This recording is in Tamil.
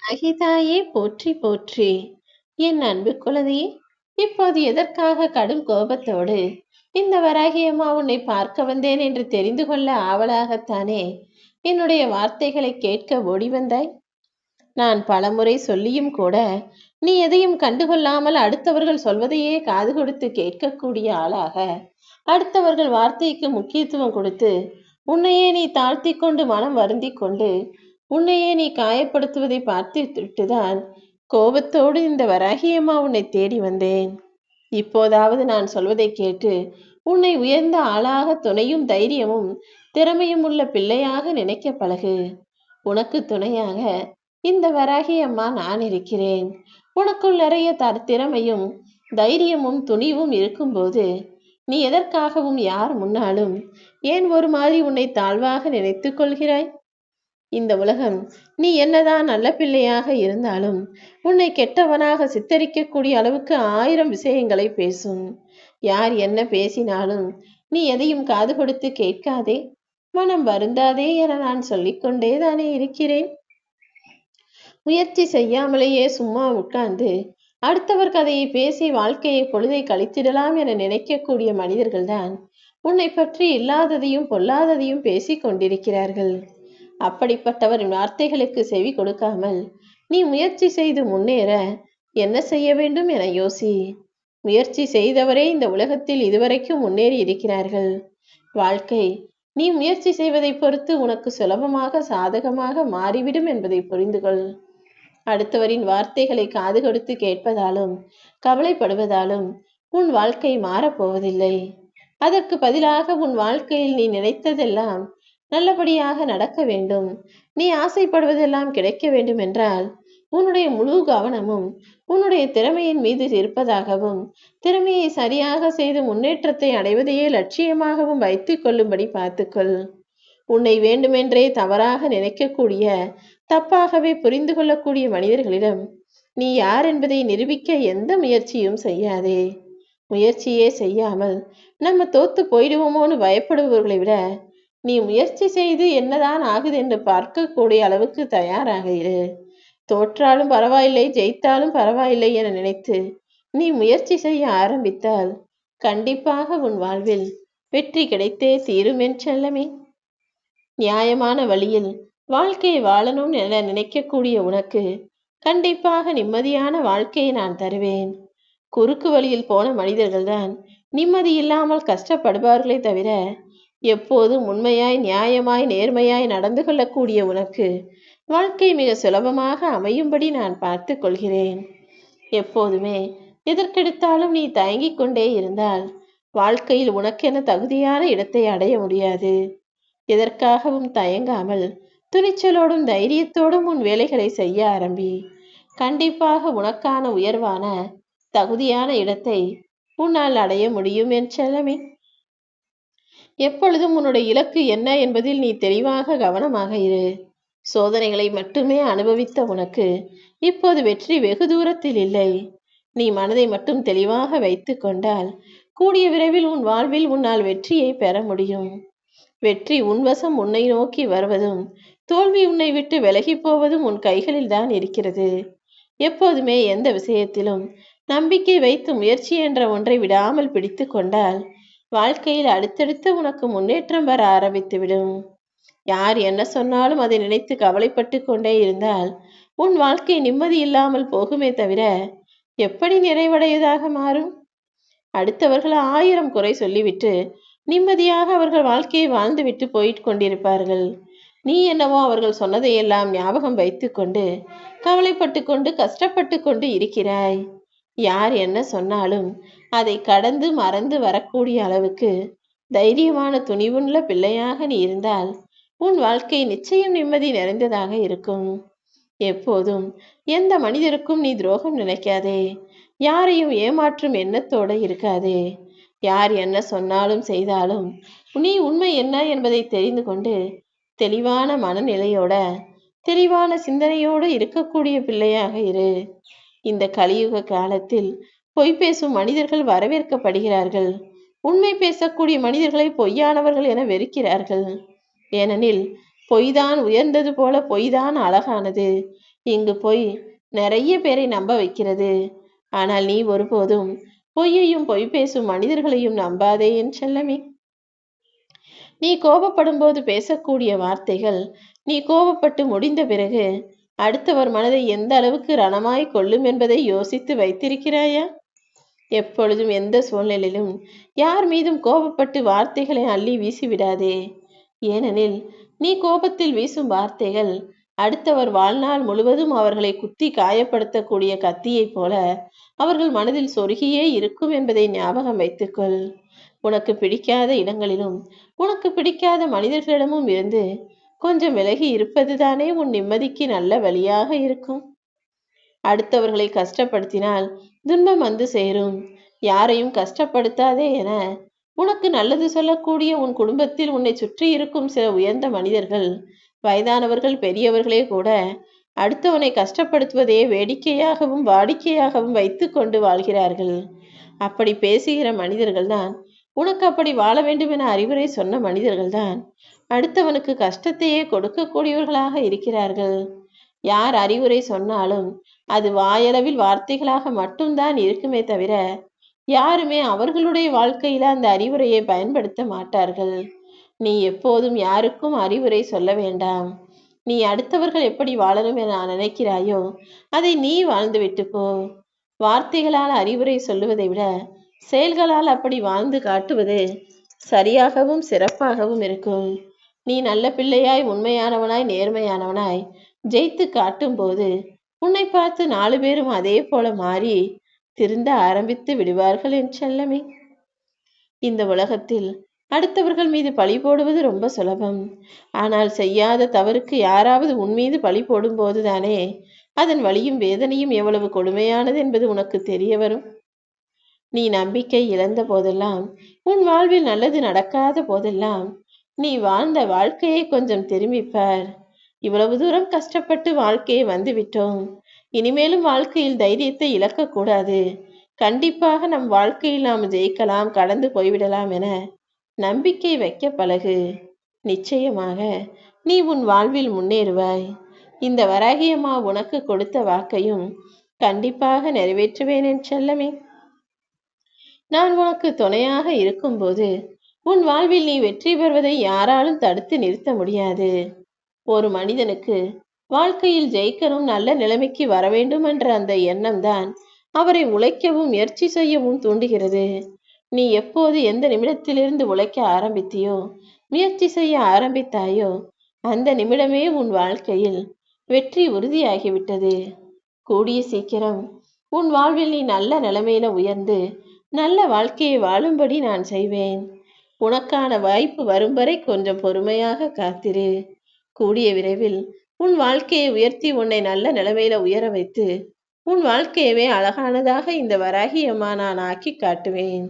அகிதாயே போற்றி போற்றி. என் அன்பு குழந்தையே இப்போது எதற்காக கடும் கோபத்தோடு இந்த வராகியம்மா உன்னை பார்க்க வந்தேன் என்று தெரிந்து கொள்ள ஆவலாகத்தானே? என்னுடைய வார்த்தைகளை கேட்க ஓடி வந்தாய்? நான் பலமுறை சொல்லியும் கூட நீ எதையும் கண்டுகொள்ளாமல் அடுத்தவர்கள் சொல்வதையே காது கொடுத்து கேட்கக்கூடிய ஆளாக. அடுத்தவர்கள் வார்த்தைக்கு முக்கியத்துவம் கொடுத்து உன்னையே நீ தாழ்த்தி கொண்டு மனம் வருந்தி கொண்டு உன்னையே நீ காயப்படுத்துவதை பார்த்துவிட்டுதான் கோபத்தோடு இந்த வராகியம்மா உன்னை தேடி வந்தேன். இப்போதாவது நான் சொல்வதை கேட்டு உன்னை உயர்ந்த ஆளாக துணையும் தைரியமும் திறமையும் உள்ள பிள்ளையாக நினைக்க பழகு. உனக்கு துணையாக இந்த வராகி அம்மா நான் இருக்கிறேன். உனக்குள் நிறைய த திறமையும் தைரியமும் துணிவும் இருக்கும்போது நீ எதற்காகவும் யார் முன்னாலும் ஏன் ஒரு மாதிரி உன்னை தாழ்வாக நினைத்து கொள்கிறாய்? இந்த உலகம். நீ என்னதான் நல்ல பிள்ளையாக இருந்தாலும் உன்னை கெட்டவனாக சித்தரிக்கக்கூடிய அளவுக்கு ஆயிரம் விஷயங்களை பேசும். யார் என்ன பேசினாலும் நீ எதையும் காது கொடுத்து கேட்காதே. மனம் வருந்தாதே என நான் சொல்லிக்கொண்டே தானே இருக்கிறேன். முயற்சி செய்யாமலேயே சும்மா உட்கார்ந்து அடுத்தவர் கதையை பேசி வாழ்க்கையை பொழுதை கழித்திடலாம் என நினைக்கக்கூடிய மனிதர்கள்தான் உன்னை பற்றி இல்லாததையும் பொல்லாததையும் பேசிக் கொண்டிருக்கிறார்கள் அப்படிப்பட்டவரின் வார்த்தைகளுக்கு செவி கொடுக்காமல் நீ முயற்சி செய்து முன்னேற என்ன செய்ய வேண்டும் என யோசி. முயற்சி செய்தவரே இந்த உலகத்தில் இதுவரைக்கும் முன்னேறி இருக்கிறார்கள். வாழ்க்கை நீ முயற்சி செய்வதை பொறுத்து உனக்கு சுலபமாக சாதகமாக மாறிவிடும் என்பதை புரிந்து கொள் அடுத்தவரின் வார்த்தைகளை காது கொடுத்து கேட்பதாலும் கவலைப்படுவதாலும் உன் வாழ்க்கை மாறப்போவதில்லை. அதற்கு பதிலாக உன் வாழ்க்கையில் நீ நினைத்ததெல்லாம் நல்லபடியாக நடக்க வேண்டும். நீ ஆசைப்படுவதெல்லாம் கிடைக்க வேண்டும் என்றால் உன்னுடைய முழு கவனமும் உன்னுடைய திறமையின் மீது இருப்பதாகவும் திறமையை சரியாக செய்து முன்னேற்றத்தை அடைவதையே லட்சியமாகவும் வைத்துக் கொள்ளும்படி பார்த்துக்கொள். உன்னை வேண்டுமென்றே தவறாக நினைக்கக்கூடிய தப்பாகவே புரிந்து கொள்ளக்கூடிய மனிதர்களிடம் நீ யார் என்பதை நிரூபிக்க எந்த முயற்சியும் செய்யாதே. முயற்சியே செய்யாமல் நம்ம தோத்து போயிடுவோமோன்னு பயப்படுபவர்களை விட நீ முயற்சி செய்து என்னதான் ஆகுது என்று பார்க்கக்கூடிய அளவுக்கு தயாராக இரு. தோற்றாலும் பரவாயில்லை ஜெயித்தாலும் பரவாயில்லை என நினைத்து நீ முயற்சி செய்ய ஆரம்பித்தால் கண்டிப்பாக உன் வாழ்வில் வெற்றி கிடைத்தே தீரும் என் செல்லமே. நியாயமான வழியில் வாழ்க்கையை வாழணும் என நினைக்கக்கூடிய உனக்கு கண்டிப்பாக நிம்மதியான வாழ்க்கையை நான் தருவேன். குறுக்கு வழியில் போன மனிதர்கள்தான் நிம்மதி இல்லாமல் கஷ்டப்படுவார்களே தவிர எப்போதும் உண்மையாய் நியாயமாய் நேர்மையாய் நடந்து கொள்ளக்கூடிய உனக்கு வாழ்க்கை மிக சுலபமாக அமையும்படி நான் பார்த்து கொள்கிறேன். எப்போதுமே எதற்கெடுத்தாலும் நீ தயங்கிக் கொண்டே இருந்தால் வாழ்க்கையில் உனக்கென தகுதியான இடத்தை அடைய முடியாது. எதற்காகவும் தயங்காமல் துணிச்சலோடும் தைரியத்தோடும் உன் வேலைகளை செய்ய ஆரம்பி. கண்டிப்பாக உனக்கான உயர்வான தகுதியான இடத்தை உன்னால் அடைய முடியும் என் செல்லமே. எப்பொழுதும் உன்னுடைய இலக்கு என்ன என்பதில் நீ தெளிவாக கவனமாக இரு. சோதனைகளை மட்டுமே அனுபவித்த உனக்கு இப்போது வெற்றி வெகு தூரத்தில் இல்லை. நீ மனதை மட்டும் தெளிவாக வைத்து கொண்டால் கூடிய விரைவில் உன் வாழ்வில் உன்னால் வெற்றியை பெற முடியும். வெற்றி உன்வசம் உன்னை நோக்கி வருவதும் தோல்வி உன்னை விட்டு விலகி போவதும் உன் கைகளில் தான் இருக்கிறது. எப்போதுமே எந்த விஷயத்திலும் நம்பிக்கை வைத்து முயற்சி என்ற ஒன்றை விடாமல் பிடித்து கொண்டால் வாழ்க்கையில் அடுத்தடுத்து உனக்கு முன்னேற்றம் வர ஆரம்பித்துவிடும். யார் என்ன சொன்னாலும் அதை நினைத்து கவலைப்பட்டு கொண்டே இருந்தால் உன் வாழ்க்கை நிம்மதி இல்லாமல் போகுமே தவிர எப்படி நிறைவடையதாக மாறும்? அடுத்தவர்கள் ஆயிரம் குறை சொல்லிவிட்டு நிம்மதியாக அவர்கள் வாழ்க்கையை வாழ்ந்துவிட்டு போயிட்டு கொண்டிருப்பார்கள். நீ என்னவோ அவர்கள் சொன்னதையெல்லாம் ஞாபகம் வைத்துக்கொண்டு கவலைப்பட்டு கொண்டு கஷ்டப்பட்டு கொண்டு இருக்கிறாய். யார் என்ன சொன்னாலும் அதை கடந்து மறந்து வரக்கூடிய அளவுக்கு தைரியமான துணிவுள்ள பிள்ளையாக நீ இருந்தால் உன் வாழ்க்கை நிச்சயம் நிம்மதி நிறைந்ததாக இருக்கும். எப்போதும் எந்த மனிதருக்கும் நீ துரோகம் நினைக்காதே. யாரையும் ஏமாற்றும் எண்ணத்தோடு இருக்காதே. யார் என்ன சொன்னாலும் செய்தாலும் நீ உண்மை என்ன என்பதை தெரிந்து கொண்டு தெளிவான மனநிலையோட தெளிவான சிந்தனையோடு இருக்கக்கூடிய பிள்ளையாக இரு. இந்த கலியுக காலத்தில் பொய் பேசும் மனிதர்கள் வரவேற்கப்படுகிறார்கள். உண்மை பேசக்கூடிய மனிதர்களை பொய்யானவர்கள் என வெறுக்கிறார்கள். ஏனெனில் பொய்தான் உயர்ந்தது போல பொய்தான் அழகானது. இங்கு பொய் நிறைய பேரை நம்ப வைக்கிறது. ஆனால் நீ ஒருபோதும் பொய்யையும் பொய் பேசும் மனிதர்களையும் நம்பாதே என் செல்லமே. நீ கோபப்படும் போது பேசக்கூடிய வார்த்தைகள் நீ கோபப்பட்டு முடிந்த பிறகு அடுத்தவர் மனதை எந்த அளவுக்கு ரணமாய் கொள்ளும் என்பதை யோசித்து வைத்திருக்கிறாயா? எப்பொழுதும் எந்த சூழ்நிலையிலும் யார் மீதும் கோபப்பட்டு வார்த்தைகளை அள்ளி வீசிவிடாதே. ஏனெனில் நீ கோபத்தில் வீசும் வார்த்தைகள் அடுத்தவர் வாழ்நாள் முழுவதும் அவர்களை குத்தி காயப்படுத்தக்கூடிய கத்தியைப் போல அவர்கள் மனதில் சொருகியே இருக்கும் என்பதை ஞாபகம் வைத்துக்கொள். உனக்கு பிடிக்காத இடங்களிலும் உனக்கு பிடிக்காத மனிதர்களிடமும் இருந்து கொஞ்சம் விலகி இருப்பதுதானே உன் நிம்மதிக்கு நல்ல வழியாக இருக்கும். அடுத்தவர்களை கஷ்டப்படுத்தினால் துன்பம் வந்து சேரும். யாரையும் கஷ்டப்படுத்தாதே என உனக்கு நல்லது சொல்லக்கூடிய உன் குடும்பத்தில் உன்னை சுற்றி இருக்கும் சில உயர்ந்த மனிதர்கள் வயதானவர்கள் பெரியவர்களே கூட அடுத்தவனை கஷ்டப்படுத்துவதே வேடிக்கையாகவும் வாடிக்கையாகவும் வைத்து கொண்டு வாழ்கிறார்கள். அப்படி பேசுகிற மனிதர்கள்தான் உனக்கு அப்படி வாழ வேண்டும் என அறிவுரை சொன்ன மனிதர்கள்தான் அடுத்தவனுக்கு கஷ்டத்தையே கொடுக்கக்கூடியவர்களாக இருக்கிறார்கள். யார் அறிவுரை சொன்னாலும் அது வாயளவில் வார்த்தைகளாக மட்டும்தான் இருக்குமே தவிர யாருமே அவர்களுடைய வாழ்க்கையில அந்த அறிவுரையை பயன்படுத்த மாட்டார்கள். நீ எப்போதும் யாருக்கும் அறிவுரை சொல்ல வேண்டாம். நீ அடுத்தவர்கள் எப்படி வாழணும் என நினைக்கிறாயோ அதை நீ வாழ்ந்துவிட்டு போ. வார்த்தைகளால் அறிவுரை சொல்லுவதை விட செயல்களால் அப்படி வாழ்ந்து காட்டுவது சரியாகவும் சிறப்பாகவும் இருக்கும். நீ நல்ல பிள்ளையாய் உண்மையானவனாய் நேர்மையானவனாய் ஜெயித்து காட்டும் போது உன்னை பார்த்து நாலு பேரும் அதே போல மாறி திருந்த ஆரம்பித்து விடுவார்கள் என் செல்லமே. இந்த உலகத்தில் அடுத்தவர்கள் மீது பழி போடுவது ரொம்ப சுலபம். ஆனால் செய்யாத தவறுக்கு யாராவது உன் மீது பழி போடும்போதுதானே அதன் வழியும் வேதனையும் எவ்வளவு கொடுமையானது என்பது உனக்கு தெரிய வரும். நீ நம்பிக்கை இழந்த போதெல்லாம் உன் வாழ்வில் நல்லது நடக்காத போதெல்லாம் நீ வாழ்ந்த வாழ்க்கையை கொஞ்சம் திரும்பிப்பார். இவ்வளவு தூரம் கஷ்டப்பட்டு வாழ்க்கையை வந்து விட்டோம் இனிமேலும் வாழ்க்கையில் தைரியத்தை இழக்கக்கூடாது. கண்டிப்பாக நம் வாழ்க்கையில் நாம் ஜெயிக்கலாம் கடந்து போய்விடலாம் என நம்பிக்கை வைக்க பழகு. நிச்சயமாக நீ உன் வாழ்வில் முன்னேறுவாய். இந்த வராகியம்மா உனக்கு கொடுத்த வாக்கையும் கண்டிப்பாக நிறைவேற்றுவேன் என் செல்லமே. நான் உனக்கு துணையாக இருக்கும்போது உன் வாழ்வில் நீ வெற்றி பெறுவதை யாராலும் தடுத்து நிறுத்த முடியாது. ஒரு மனிதனுக்கு வாழ்க்கையில் ஜெயிக்கணும் நல்ல நிலைமைக்கு வர வேண்டும் என்ற அந்த எண்ணம் தான் அவரை உழைக்கவும் முயற்சி செய்யவும் தூண்டுகிறது. நீ எப்போது எந்த நிமிடத்திலிருந்து உழைக்க ஆரம்பித்தியோ முயற்சி செய்ய ஆரம்பித்தாயோ அந்த நிமிடமே உன் வாழ்க்கையில் வெற்றி உறுதியாகிவிட்டது. கூடிய சீக்கிரம் உன் வாழ்வில் நீ நல்ல நிலைமையில உயர்ந்து நல்ல வாழ்க்கையை வாழும்படி நான் செய்வேன். உனக்கான வாய்ப்பு வரும் வரை கொஞ்சம் பொறுமையாக காத்திரு. கூடிய விரைவில் உன் வாழ்க்கையை உயர்த்தி உன்னை நல்ல நிலைமையில உயர வைத்து உன் வாழ்க்கையவே அழகானதாக இந்த வராகியம்மா நான் ஆக்கி காட்டுவேன்.